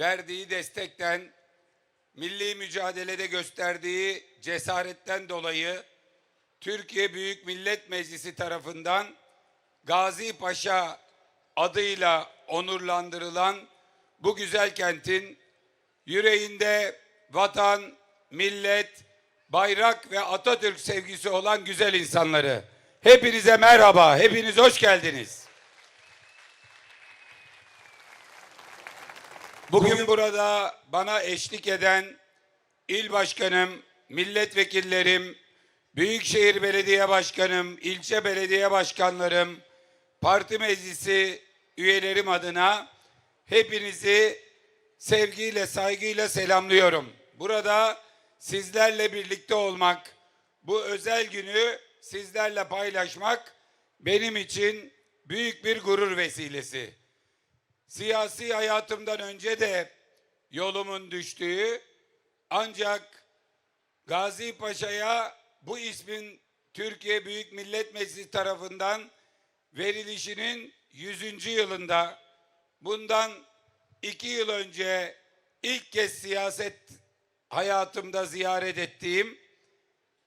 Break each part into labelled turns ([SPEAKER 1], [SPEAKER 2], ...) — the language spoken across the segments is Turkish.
[SPEAKER 1] verdiği destekten, milli mücadelede gösterdiği cesaretten dolayı Türkiye Büyük Millet Meclisi tarafından Gazi Paşa adıyla onurlandırılan bu güzel kentin yüreğinde vatan, millet, bayrak ve Atatürk sevgisi olan güzel insanları. Hepinize merhaba, hepiniz hoş geldiniz. Bugün burada bana eşlik eden il başkanım, milletvekillerim, Büyükşehir Belediye Başkanım, ilçe belediye başkanlarım, parti meclisi üyelerim adına hepinizi sevgiyle, saygıyla selamlıyorum. Burada sizlerle birlikte olmak, bu özel günü sizlerle paylaşmak benim için büyük bir gurur vesilesi. Siyasi hayatımdan önce de yolumun düştüğü ancak Gazi Paşa'ya bu ismin Türkiye Büyük Millet Meclisi tarafından verilişinin 100. yılında bundan iki yıl önce ilk kez siyaset hayatımda ziyaret ettiğim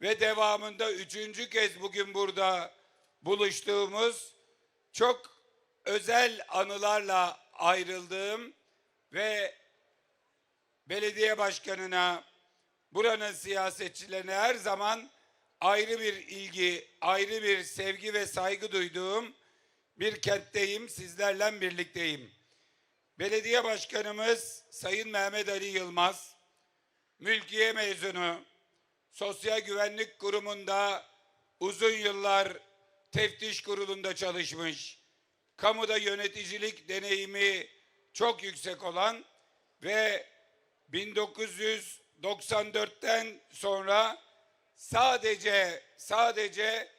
[SPEAKER 1] ve devamında üçüncü kez bugün burada buluştuğumuz çok özel anılarla ayrıldığım ve belediye başkanına, buranın siyasetçilerine her zaman ayrı bir ilgi, ayrı bir sevgi ve saygı duyduğum bir kentteyim, sizlerle birlikteyim. Belediye başkanımız Sayın Mehmet Ali Yılmaz, mülkiye mezunu, Sosyal Güvenlik Kurumu'nda uzun yıllar teftiş kurulunda çalışmış, kamuda yöneticilik deneyimi çok yüksek olan ve 1994'ten sonra sadece sadece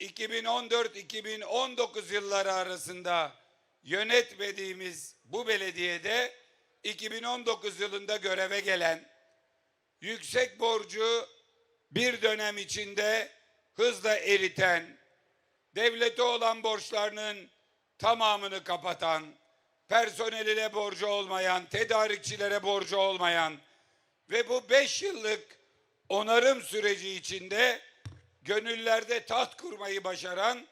[SPEAKER 1] 2014-2019 yılları arasında yönetmediğimiz bu belediyede 2019 yılında göreve gelen yüksek borcu bir dönem içinde hızla eriten, devlete olan borçlarının tamamını kapatan, personeline borcu olmayan, tedarikçilere borcu olmayan ve bu beş yıllık onarım süreci içinde gönüllerde taht kurmayı başaran,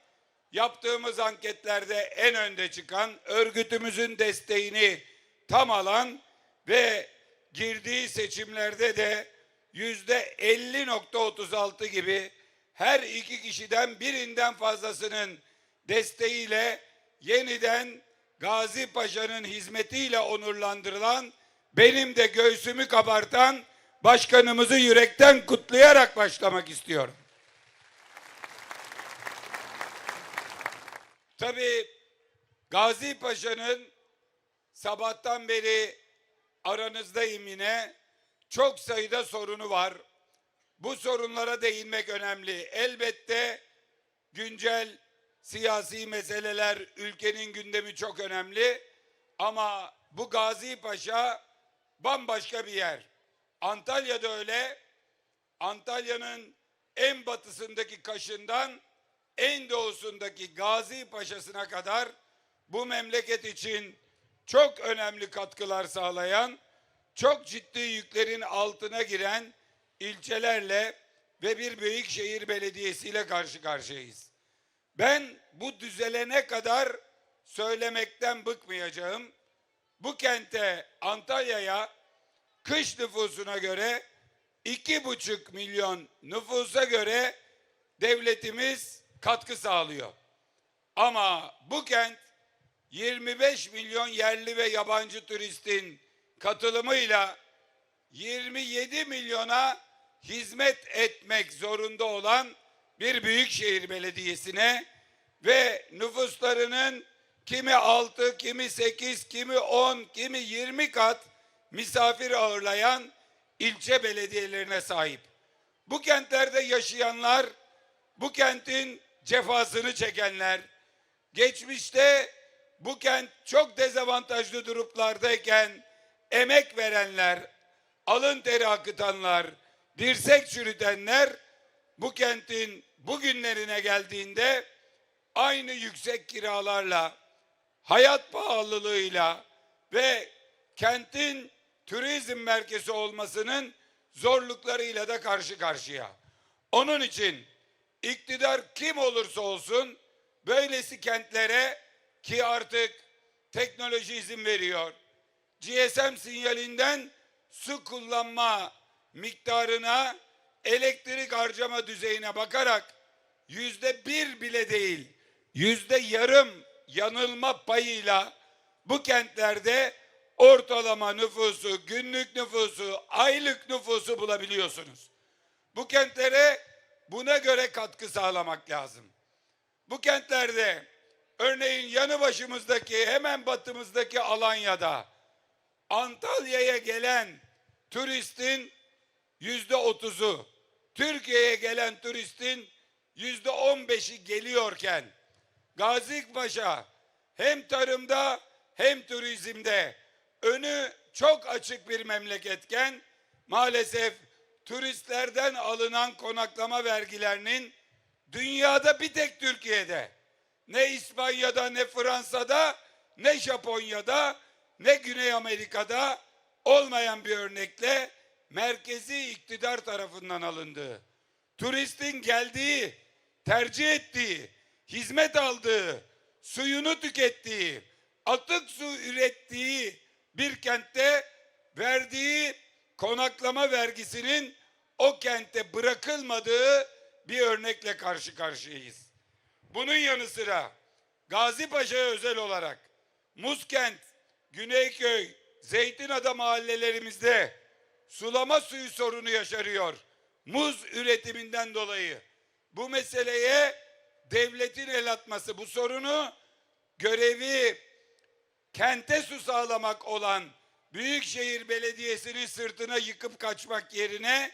[SPEAKER 1] yaptığımız anketlerde en önde çıkan, örgütümüzün desteğini tam alan ve girdiği seçimlerde de yüzde 50.36 gibi her iki kişiden birinden fazlasının desteğiyle yeniden Gazi Paşa'nın hizmetiyle onurlandırılan benim de göğsümü kabartan başkanımızı yürekten kutlayarak başlamak istiyorum. Tabii Gazi Paşa'nın sabahtan beri aranızdayım yine. Çok sayıda sorunu var. Bu sorunlara değinmek önemli. Elbette güncel siyasi meseleler, ülkenin gündemi çok önemli. Ama bu Gazi Paşa bambaşka bir yer. Antalya'da öyle. Antalya'nın en batısındaki Kaş'ından en doğusundaki Gazi Paşa'sına kadar bu memleket için çok önemli katkılar sağlayan, çok ciddi yüklerin altına giren ilçelerle ve bir büyükşehir belediyesiyle karşı karşıyayız. Ben bu düzelene kadar söylemekten bıkmayacağım. Bu kente Antalya'ya kış nüfusuna göre iki buçuk milyon nüfusa göre devletimiz katkı sağlıyor. Ama bu kent 25 milyon yerli ve yabancı turistin katılımıyla 27 milyona hizmet etmek zorunda olan bir büyükşehir belediyesine ve nüfuslarının kimi 6, kimi 8, kimi 10, kimi 20 kat misafir ağırlayan ilçe belediyelerine sahip. Bu kentlerde yaşayanlar, bu kentin cefasını çekenler, geçmişte bu kent çok dezavantajlı durumlardayken emek verenler, alın teri akıtanlar, dirsek çürütenler bu kentin bugünlerine geldiğinde aynı yüksek kiralarla, hayat pahalılığıyla ve kentin turizm merkezi olmasının zorluklarıyla da karşı karşıya. Onun için iktidar kim olursa olsun böylesi kentlere ki artık teknoloji izin veriyor. GSM sinyalinden su kullanma miktarına, elektrik harcama düzeyine bakarak yüzde bir bile değil, yüzde yarım yanılma payıyla bu kentlerde ortalama nüfusu, günlük nüfusu, aylık nüfusu bulabiliyorsunuz. Bu kentlere buna göre katkı sağlamak lazım. Bu kentlerde örneğin yanı başımızdaki hemen batımızdaki Alanya'da Antalya'ya gelen turistin yüzde otuzu, Türkiye'ye gelen turistin yüzde on beşi geliyorken Gazipaşa hem tarımda hem turizmde. Önü çok açık bir memleketken maalesef turistlerden alınan konaklama vergilerinin dünyada bir tek Türkiye'de. Ne İspanya'da ne Fransa'da ne Japonya'da ne Güney Amerika'da olmayan bir örnekle merkezi iktidar tarafından alındığı, turistin geldiği, tercih ettiği, hizmet aldığı, suyunu tükettiği, atık su ürettiği bir kentte verdiği konaklama vergisinin o kente bırakılmadığı bir örnekle karşı karşıyayız. Bunun yanı sıra Gazi Paşa'ya özel olarak Muzkent, Güneyköy, Zeytinada mahallelerimizde sulama suyu sorunu yaşarıyor. Muz üretiminden dolayı. Bu meseleye devletin el atması, bu sorunu görevi kente su sağlamak olan Büyükşehir Belediyesi'nin sırtına yıkıp kaçmak yerine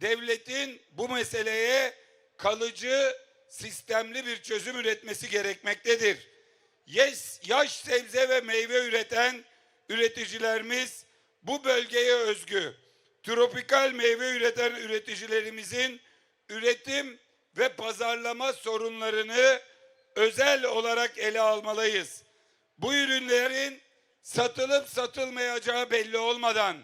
[SPEAKER 1] devletin bu meseleye kalıcı sistemli bir çözüm üretmesi gerekmektedir. Yes, yaş sebze ve meyve üreten üreticilerimiz bu bölgeye özgü tropikal meyve üreten üreticilerimizin üretim ve pazarlama sorunlarını özel olarak ele almalıyız. Bu ürünlerin satılıp satılmayacağı belli olmadan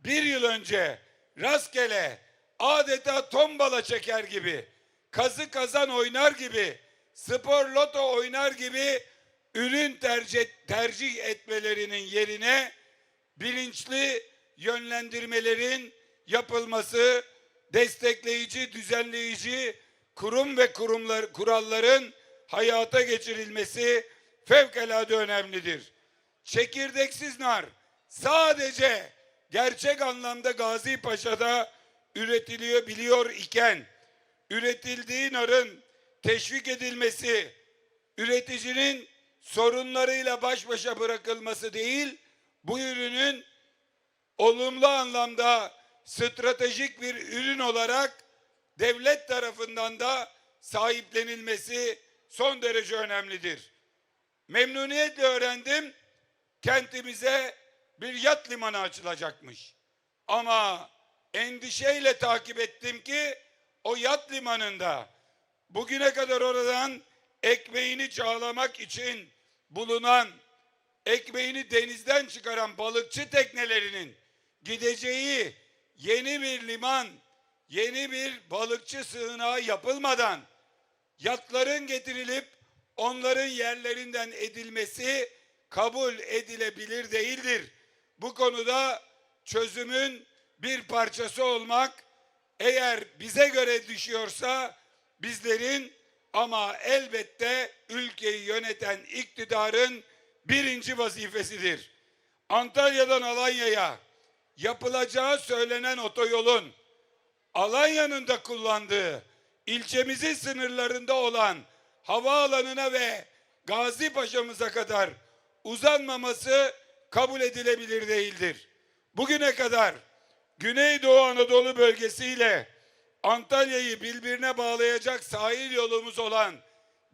[SPEAKER 1] bir yıl önce rastgele adeta tombala çeker gibi, kazı kazan oynar gibi, spor loto oynar gibi ürün tercih, tercih etmelerinin yerine bilinçli yönlendirmelerin yapılması, destekleyici, düzenleyici kurum ve kurumlar kuralların hayata geçirilmesi fevkalade önemlidir. Çekirdeksiz nar sadece gerçek anlamda Gazi Paşa'da üretiliyor biliyor iken üretildiği narın teşvik edilmesi, üreticinin sorunlarıyla baş başa bırakılması değil, bu ürünün olumlu anlamda stratejik bir ürün olarak devlet tarafından da sahiplenilmesi son derece önemlidir. Memnuniyetle öğrendim kentimize bir yat limanı açılacakmış. Ama endişeyle takip ettim ki o yat limanında bugüne kadar oradan ekmeğini çağlamak için bulunan ekmeğini denizden çıkaran balıkçı teknelerinin gideceği yeni bir liman, yeni bir balıkçı sığınağı yapılmadan yatların getirilip onların yerlerinden edilmesi kabul edilebilir değildir. Bu konuda çözümün bir parçası olmak eğer bize göre düşüyorsa bizlerin ama elbette ülkeyi yöneten iktidarın birinci vazifesidir. Antalya'dan Alanya'ya yapılacağı söylenen otoyolun Alanya'nın da kullandığı ilçemizin sınırlarında olan havaalanına ve Gazi Paşa'mıza kadar uzanmaması kabul edilebilir değildir. Bugüne kadar Güneydoğu Anadolu bölgesiyle Antalya'yı birbirine bağlayacak sahil yolumuz olan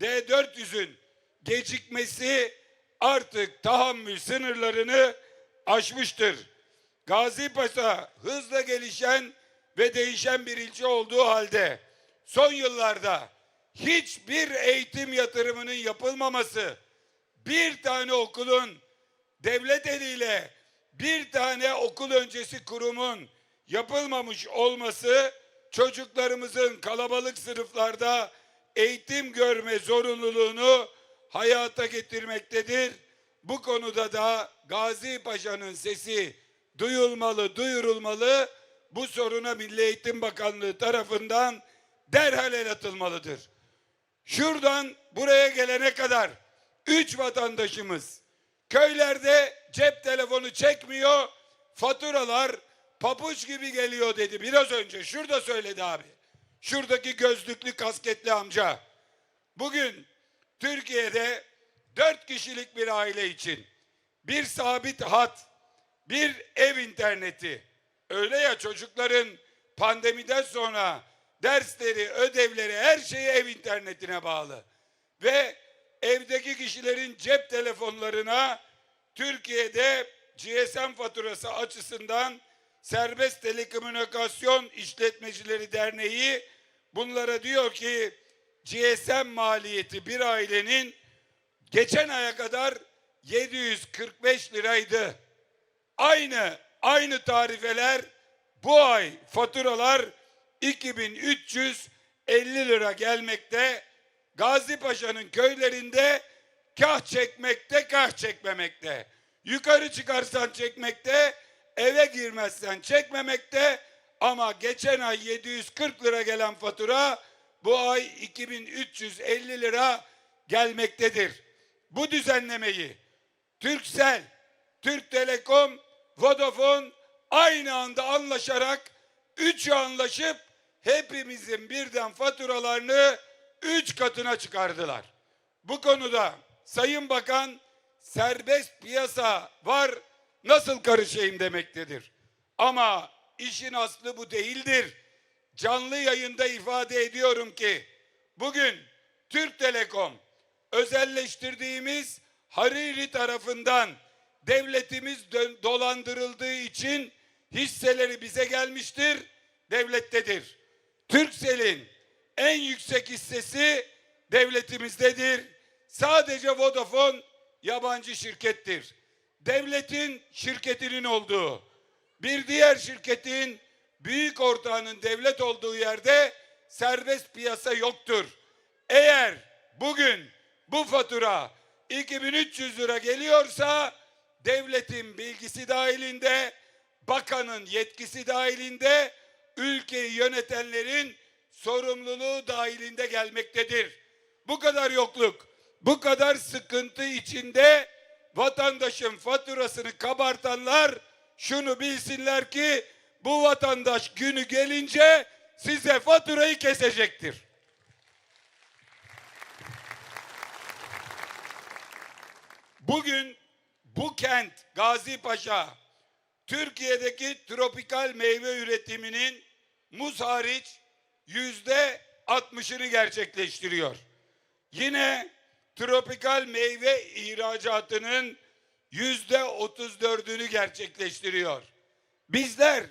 [SPEAKER 1] D400'ün gecikmesi artık tahammül sınırlarını aşmıştır. Gazi Paşa hızla gelişen ve değişen bir ilçe olduğu halde son yıllarda hiçbir eğitim yatırımının yapılmaması, bir tane okulun devlet eliyle bir tane okul öncesi kurumun yapılmamış olması çocuklarımızın kalabalık sınıflarda eğitim görme zorunluluğunu hayata getirmektedir. Bu konuda da Gazi Paşa'nın sesi duyulmalı, duyurulmalı. Bu soruna Milli Eğitim Bakanlığı tarafından derhal el atılmalıdır. Şuradan buraya gelene kadar üç vatandaşımız köylerde cep telefonu çekmiyor, faturalar papuç gibi geliyor dedi biraz önce. Şurada söyledi abi. Şuradaki gözlüklü kasketli amca. Bugün Türkiye'de dört kişilik bir aile için bir sabit hat, bir ev interneti. Öyle ya çocukların pandemiden sonra dersleri, ödevleri her şeyi ev internetine bağlı. Ve evdeki kişilerin cep telefonlarına Türkiye'de GSM faturası açısından Serbest Telekomünikasyon İşletmecileri Derneği bunlara diyor ki GSM maliyeti bir ailenin geçen aya kadar 745 liraydı. Aynı aynı tarifeler bu ay faturalar 2350 lira gelmekte. Gazi Paşa'nın köylerinde kah çekmekte kah çekmemekte. Yukarı çıkarsan çekmekte, eve girmezsen çekmemekte ama geçen ay 740 lira gelen fatura bu ay 2350 lira gelmektedir. Bu düzenlemeyi Türksel, Türk Telekom, Vodafone aynı anda anlaşarak üçü anlaşıp hepimizin birden faturalarını üç katına çıkardılar. Bu konuda Sayın Bakan serbest piyasa var nasıl karışayım demektedir. Ama işin aslı bu değildir. Canlı yayında ifade ediyorum ki bugün Türk Telekom özelleştirdiğimiz Hariri tarafından devletimiz dolandırıldığı için hisseleri bize gelmiştir, devlettedir. Turkcell'in en yüksek hissesi devletimizdedir. Sadece Vodafone yabancı şirkettir. Devletin şirketinin olduğu, bir diğer şirketin büyük ortağının devlet olduğu yerde serbest piyasa yoktur. Eğer bugün bu fatura 2300 lira geliyorsa devletin bilgisi dahilinde, bakanın yetkisi dahilinde, ülkeyi yönetenlerin sorumluluğu dahilinde gelmektedir. Bu kadar yokluk, bu kadar sıkıntı içinde vatandaşın faturasını kabartanlar şunu bilsinler ki bu vatandaş günü gelince size faturayı kesecektir. Bugün bu kent Gazi Paşa Türkiye'deki tropikal meyve üretiminin muz hariç yüzde 60'ını gerçekleştiriyor. Yine tropikal meyve ihracatının yüzde 34'ünü gerçekleştiriyor. Bizler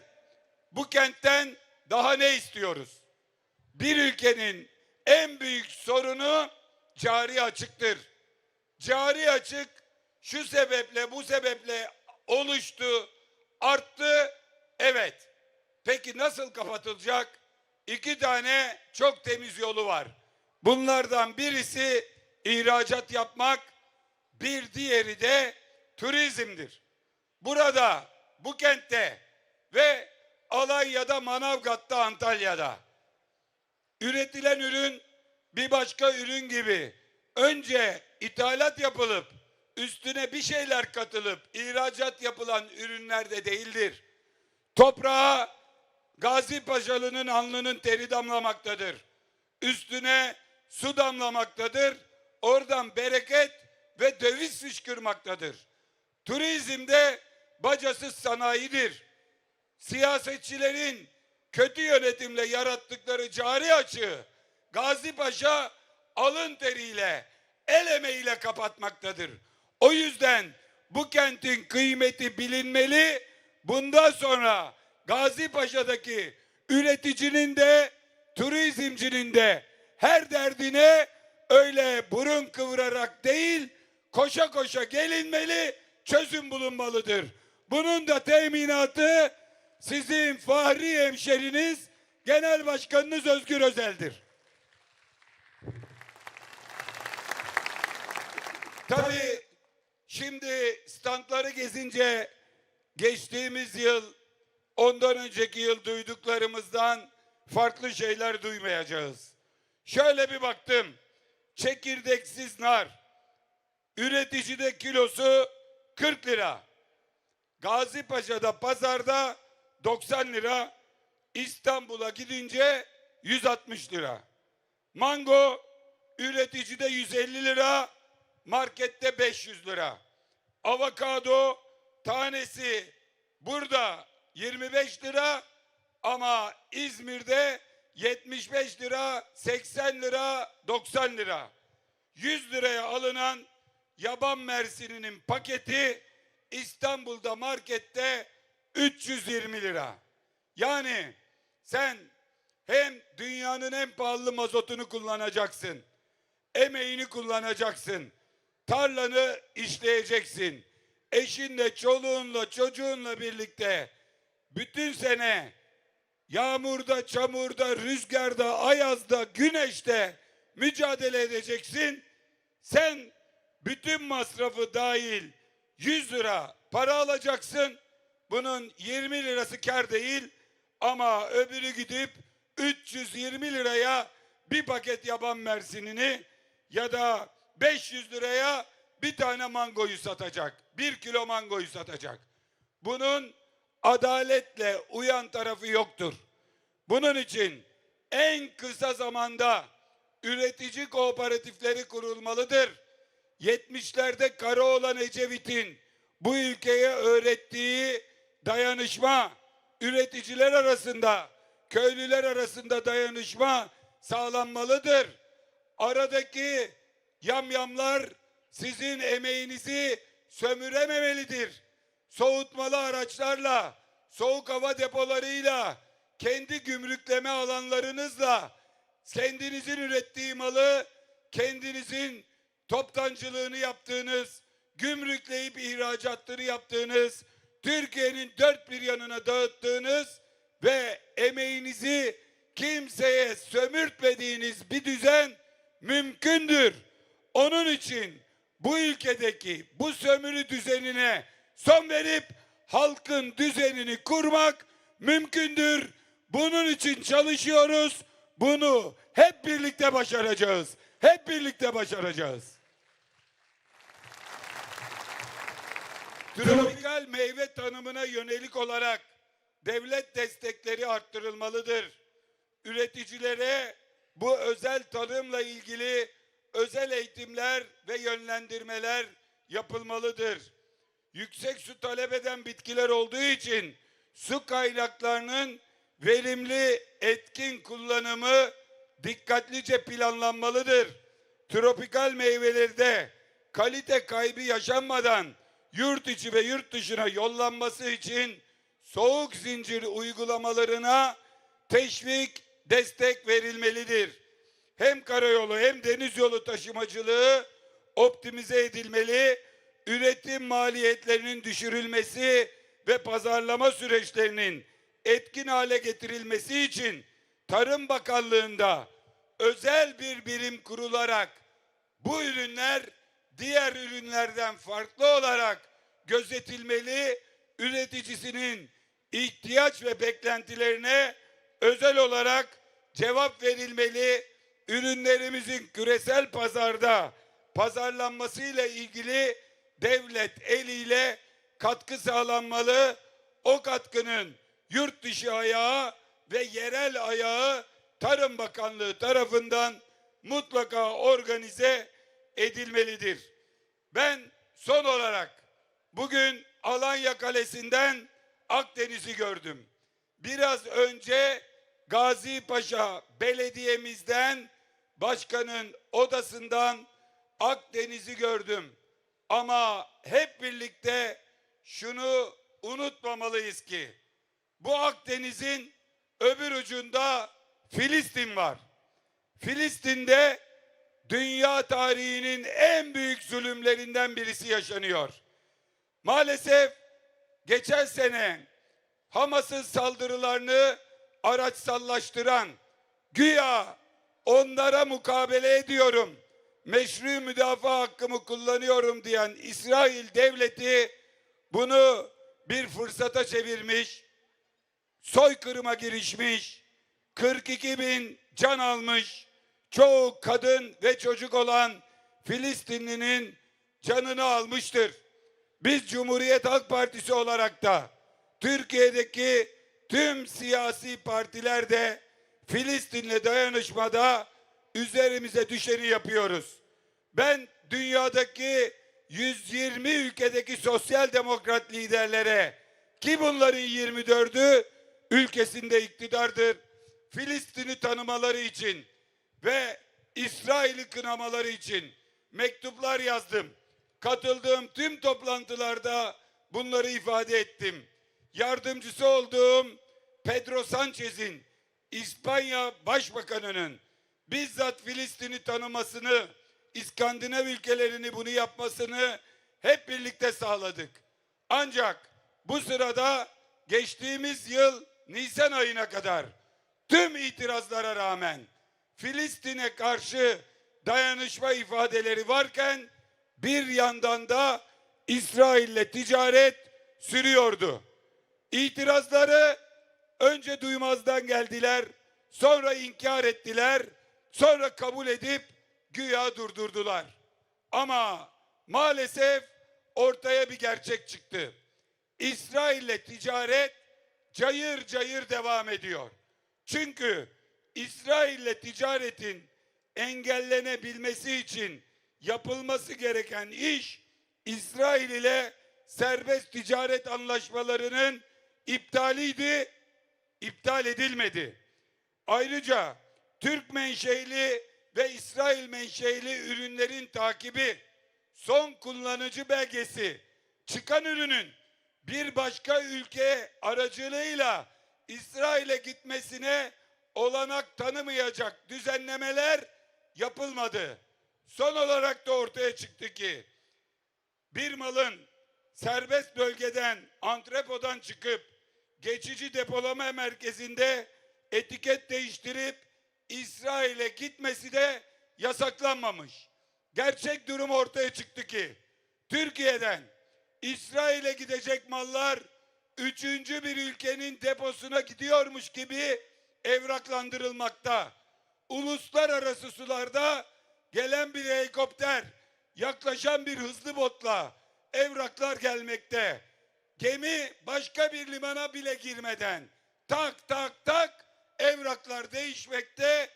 [SPEAKER 1] bu kentten daha ne istiyoruz? Bir ülkenin en büyük sorunu cari açıktır. Cari açık şu sebeple bu sebeple oluştu, arttı. Evet. Peki nasıl kapatılacak? İki tane çok temiz yolu var. Bunlardan birisi ihracat yapmak, bir diğeri de turizmdir. Burada, bu kentte ve Alanya'da, Manavgat'ta, Antalya'da üretilen ürün bir başka ürün gibi önce ithalat yapılıp üstüne bir şeyler katılıp ihracat yapılan ürünlerde değildir. Toprağa Gazi Paşalı'nın alnının teri damlamaktadır. Üstüne su damlamaktadır. Oradan bereket ve döviz fışkırmaktadır. Turizmde bacasız sanayidir. Siyasetçilerin kötü yönetimle yarattıkları cari açığı Gazi Paşa alın teriyle, el emeğiyle kapatmaktadır. O yüzden bu kentin kıymeti bilinmeli. Bundan sonra Gazi Paşa'daki üreticinin de turizmcinin de her derdine öyle burun kıvırarak değil koşa koşa gelinmeli çözüm bulunmalıdır. Bunun da teminatı sizin fahri hemşeriniz Genel Başkanınız Özgür Özel'dir. Tabii şimdi standları gezince geçtiğimiz yıl ondan önceki yıl duyduklarımızdan farklı şeyler duymayacağız. Şöyle bir baktım. Çekirdeksiz nar. Üreticide kilosu 40 lira. Gazi Paşa'da pazarda 90 lira. İstanbul'a gidince 160 lira. Mango üreticide 150 lira, markette 500 lira. Avokado tanesi burada 25 lira ama İzmir'de 75 lira, 80 lira, 90 lira. 100 liraya alınan yaban mersininin paketi İstanbul'da markette 320 lira. Yani sen hem dünyanın en pahalı mazotunu kullanacaksın. Emeğini kullanacaksın. Tarlanı işleyeceksin. Eşinle, çoluğunla, çocuğunla birlikte bütün sene yağmurda, çamurda, rüzgarda, ayazda, güneşte mücadele edeceksin. Sen bütün masrafı dahil 100 lira para alacaksın. Bunun 20 lirası kar değil ama öbürü gidip 320 liraya bir paket yaban mersinini ya da 500 liraya bir tane mangoyu satacak. Bir kilo mangoyu satacak. Bunun adaletle uyan tarafı yoktur. Bunun için en kısa zamanda üretici kooperatifleri kurulmalıdır. 70'lerde Karaoğlan Ecevit'in bu ülkeye öğrettiği dayanışma, üreticiler arasında, köylüler arasında dayanışma sağlanmalıdır. Aradaki yamyamlar sizin emeğinizi sömürememelidir. Soğutmalı araçlarla, soğuk hava depolarıyla, kendi gümrükleme alanlarınızla kendinizin ürettiği malı kendinizin toptancılığını yaptığınız, gümrükleyip ihracatları yaptığınız, Türkiye'nin dört bir yanına dağıttığınız ve emeğinizi kimseye sömürtmediğiniz bir düzen mümkündür. Onun için bu ülkedeki bu sömürü düzenine son verip halkın düzenini kurmak mümkündür. Bunun için çalışıyoruz. Bunu hep birlikte başaracağız. Hep birlikte başaracağız. Tropikal meyve tanımına yönelik olarak devlet destekleri arttırılmalıdır. Üreticilere bu özel tarımla ilgili özel eğitimler ve yönlendirmeler yapılmalıdır. Yüksek su talep eden bitkiler olduğu için su kaynaklarının verimli, etkin kullanımı dikkatlice planlanmalıdır. Tropikal meyvelerde kalite kaybı yaşanmadan yurt içi ve yurt dışına yollanması için soğuk zincir uygulamalarına teşvik, destek verilmelidir. Hem karayolu hem deniz yolu taşımacılığı optimize edilmeli, üretim maliyetlerinin düşürülmesi ve pazarlama süreçlerinin etkin hale getirilmesi için Tarım Bakanlığı'nda özel bir birim kurularak bu ürünler diğer ürünlerden farklı olarak gözetilmeli, üreticisinin ihtiyaç ve beklentilerine özel olarak cevap verilmeli, ürünlerimizin küresel pazarda pazarlanmasıyla ilgili devlet eliyle katkı sağlanmalı. O katkının yurt dışı ayağı ve yerel ayağı Tarım Bakanlığı tarafından mutlaka organize edilmelidir. Ben son olarak bugün Alanya Kalesi'nden Akdeniz'i gördüm. Biraz önce Gazi Paşa Belediye'mizden başkanın odasından Akdeniz'i gördüm. Ama hep birlikte şunu unutmamalıyız ki bu Akdeniz'in öbür ucunda Filistin var. Filistin'de dünya tarihinin en büyük zulümlerinden birisi yaşanıyor. Maalesef geçen sene Hamas'ın saldırılarını araçsallaştıran, güya onlara mukabele ediyorum, meşru müdafaa hakkımı kullanıyorum diyen İsrail devleti bunu bir fırsata çevirmiş, soykırıma girişmiş, 42 bin can almış, çoğu kadın ve çocuk olan Filistinlinin canını almıştır. Biz Cumhuriyet Halk Partisi olarak da Türkiye'deki tüm siyasi partiler de Filistin'le dayanışmada üzerimize düşeni yapıyoruz. Ben dünyadaki 120 ülkedeki sosyal demokrat liderlere ki bunların 24'ü ülkesinde iktidardır. Filistin'i tanımaları için ve İsrail'i kınamaları için mektuplar yazdım. Katıldığım tüm toplantılarda bunları ifade ettim. Yardımcısı olduğum Pedro Sanchez'in İspanya Başbakanı'nın bizzat Filistin'i tanımasını, İskandinav ülkelerini bunu yapmasını hep birlikte sağladık. Ancak bu sırada geçtiğimiz yıl Nisan ayına kadar tüm itirazlara rağmen Filistin'e karşı dayanışma ifadeleri varken bir yandan da İsrail'le ticaret sürüyordu. İtirazları önce duymazdan geldiler, sonra inkar ettiler, sonra kabul edip güya durdurdular. Ama maalesef ortaya bir gerçek çıktı. İsrail'le ticaret cayır cayır devam ediyor. Çünkü İsrail'le ticaretin engellenebilmesi için yapılması gereken iş İsrail ile serbest ticaret anlaşmalarının iptaliydi, iptal edilmedi. Ayrıca Türk menşeli ve İsrail menşeli ürünlerin takibi, son kullanıcı belgesi, çıkan ürünün bir başka ülke aracılığıyla İsrail'e gitmesine olanak tanımayacak düzenlemeler yapılmadı. Son olarak da ortaya çıktı ki bir malın serbest bölgeden, antrepodan çıkıp geçici depolama merkezinde etiket değiştirip İsrail'e gitmesi de yasaklanmamış. Gerçek durum ortaya çıktı ki Türkiye'den İsrail'e gidecek mallar üçüncü bir ülkenin deposuna gidiyormuş gibi evraklandırılmakta. Uluslararası sularda gelen bir helikopter, yaklaşan bir hızlı botla evraklar gelmekte. Gemi başka bir limana bile girmeden tak tak tak evraklar değişmekte.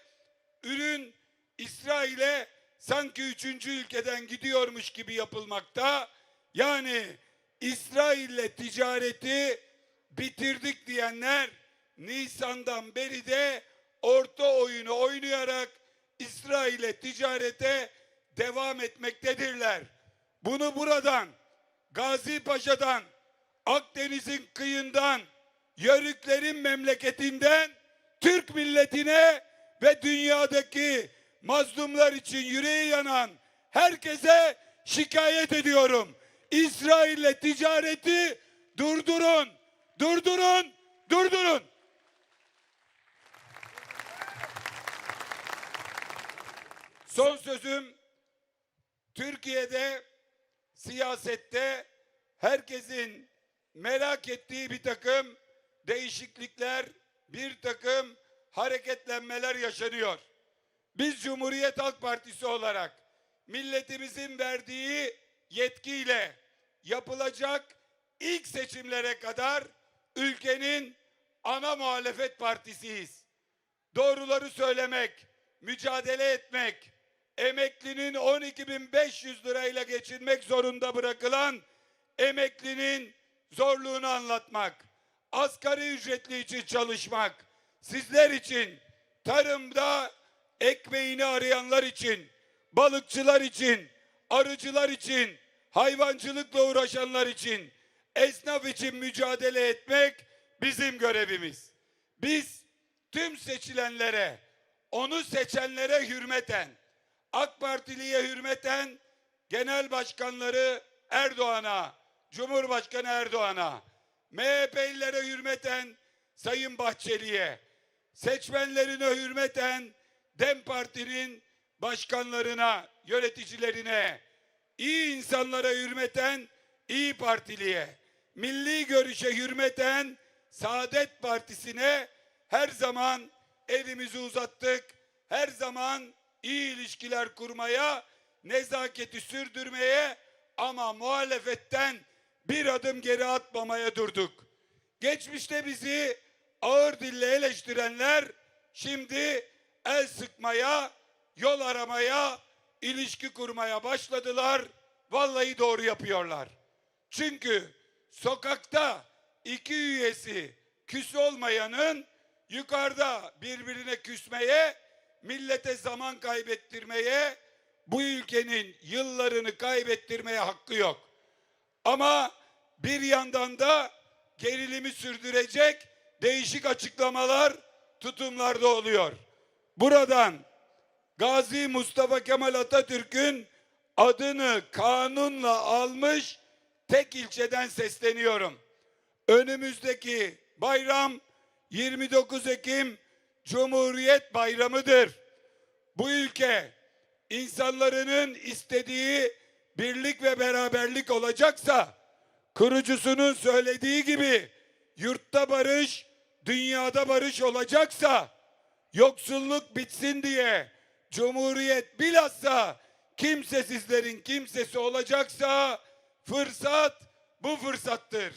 [SPEAKER 1] Ürün İsrail'e sanki üçüncü ülkeden gidiyormuş gibi yapılmakta. Yani İsrail'le ticareti bitirdik diyenler Nisan'dan beri de orta oyunu oynayarak İsrail'e ticarete devam etmektedirler. Bunu buradan Gazi Paşa'dan Akdeniz'in kıyından Yörüklerin memleketinden Türk milletine ve dünyadaki mazlumlar için yüreği yanan herkese şikayet ediyorum. İsrail'le ticareti durdurun, durdurun, durdurun. Son sözüm Türkiye'de siyasette herkesin merak ettiği bir takım değişiklikler, bir takım hareketlenmeler yaşanıyor. Biz Cumhuriyet Halk Partisi olarak milletimizin verdiği yetkiyle yapılacak ilk seçimlere kadar ülkenin ana muhalefet partisiyiz. Doğruları söylemek, mücadele etmek, emeklinin 12.500 lirayla geçinmek zorunda bırakılan emeklinin zorluğunu anlatmak, asgari ücretli için çalışmak, sizler için, tarımda ekmeğini arayanlar için, balıkçılar için, arıcılar için, hayvancılıkla uğraşanlar için, esnaf için mücadele etmek bizim görevimiz. Biz tüm seçilenlere, onu seçenlere hürmeten, AK Partiliye hürmeten genel başkanları Erdoğan'a, Cumhurbaşkanı Erdoğan'a, MHP'lilere hürmeten Sayın Bahçeli'ye, seçmenlerine hürmeten DEM Parti'nin başkanlarına, yöneticilerine, iyi insanlara hürmeten İyi Partiliye, milli görüşe hürmeten Saadet Partisi'ne her zaman elimizi uzattık. Her zaman iyi ilişkiler kurmaya, nezaketi sürdürmeye ama muhalefetten bir adım geri atmamaya durduk. Geçmişte bizi ağır dille eleştirenler şimdi el sıkmaya, yol aramaya, ilişki kurmaya başladılar. Vallahi doğru yapıyorlar. Çünkü sokakta iki üyesi küs olmayanın yukarıda birbirine küsmeye, millete zaman kaybettirmeye, bu ülkenin yıllarını kaybettirmeye hakkı yok. Ama bir yandan da gerilimi sürdürecek değişik açıklamalar, tutumlarda oluyor. Buradan Gazi Mustafa Kemal Atatürk'ün adını kanunla almış tek ilçeden sesleniyorum. Önümüzdeki bayram 29 Ekim Cumhuriyet Bayramı'dır. Bu ülke insanların istediği birlik ve beraberlik olacaksa kurucusunun söylediği gibi yurtta barış, dünyada barış olacaksa yoksulluk bitsin diye Cumhuriyet bilhassa kimsesizlerin kimsesi olacaksa fırsat bu fırsattır.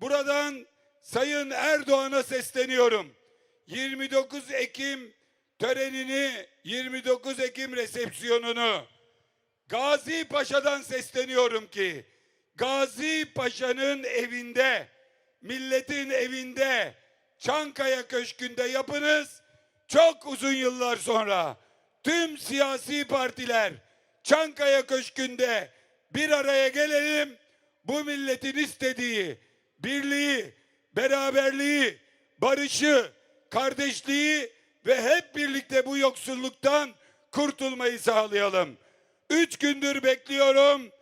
[SPEAKER 1] Buradan Sayın Erdoğan'a sesleniyorum. 29 Ekim törenini, 29 Ekim resepsiyonunu Gazi Paşa'dan sesleniyorum ki Gazi Paşa'nın evinde, milletin evinde, Çankaya Köşkü'nde yapınız. Çok uzun yıllar sonra tüm siyasi partiler Çankaya Köşkü'nde bir araya gelelim. Bu milletin istediği birliği, beraberliği, barışı, kardeşliği ve hep birlikte bu yoksulluktan kurtulmayı sağlayalım. Üç gündür bekliyorum.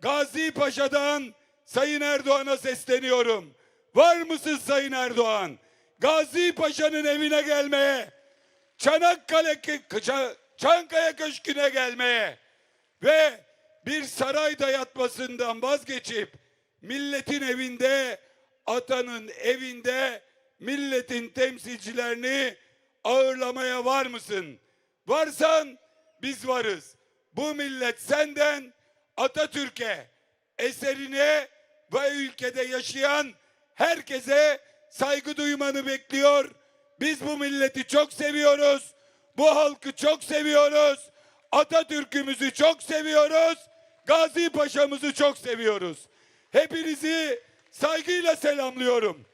[SPEAKER 1] Gazi Paşa'dan Sayın Erdoğan'a sesleniyorum. Var mısın Sayın Erdoğan? Gazi Paşa'nın evine gelmeye, Çanakkale, Çankaya Köşkü'ne gelmeye ve bir saray dayatmasından vazgeçip milletin evinde, atanın evinde milletin temsilcilerini ağırlamaya var mısın? Varsan biz varız. Bu millet senden Atatürk'e, eserine ve ülkede yaşayan herkese saygı duymanı bekliyor. Biz bu milleti çok seviyoruz. Bu halkı çok seviyoruz. Atatürk'ümüzü çok seviyoruz. Gazi Paşa'mızı çok seviyoruz. Hepinizi saygıyla selamlıyorum.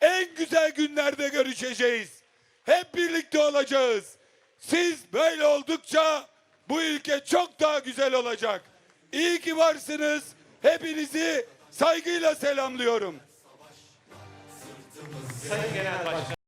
[SPEAKER 1] En güzel günlerde görüşeceğiz. Hep birlikte olacağız. Siz böyle oldukça bu ülke çok daha güzel olacak. İyi ki varsınız. Hepinizi saygıyla selamlıyorum.
[SPEAKER 2] Sayın Genel Başkanım.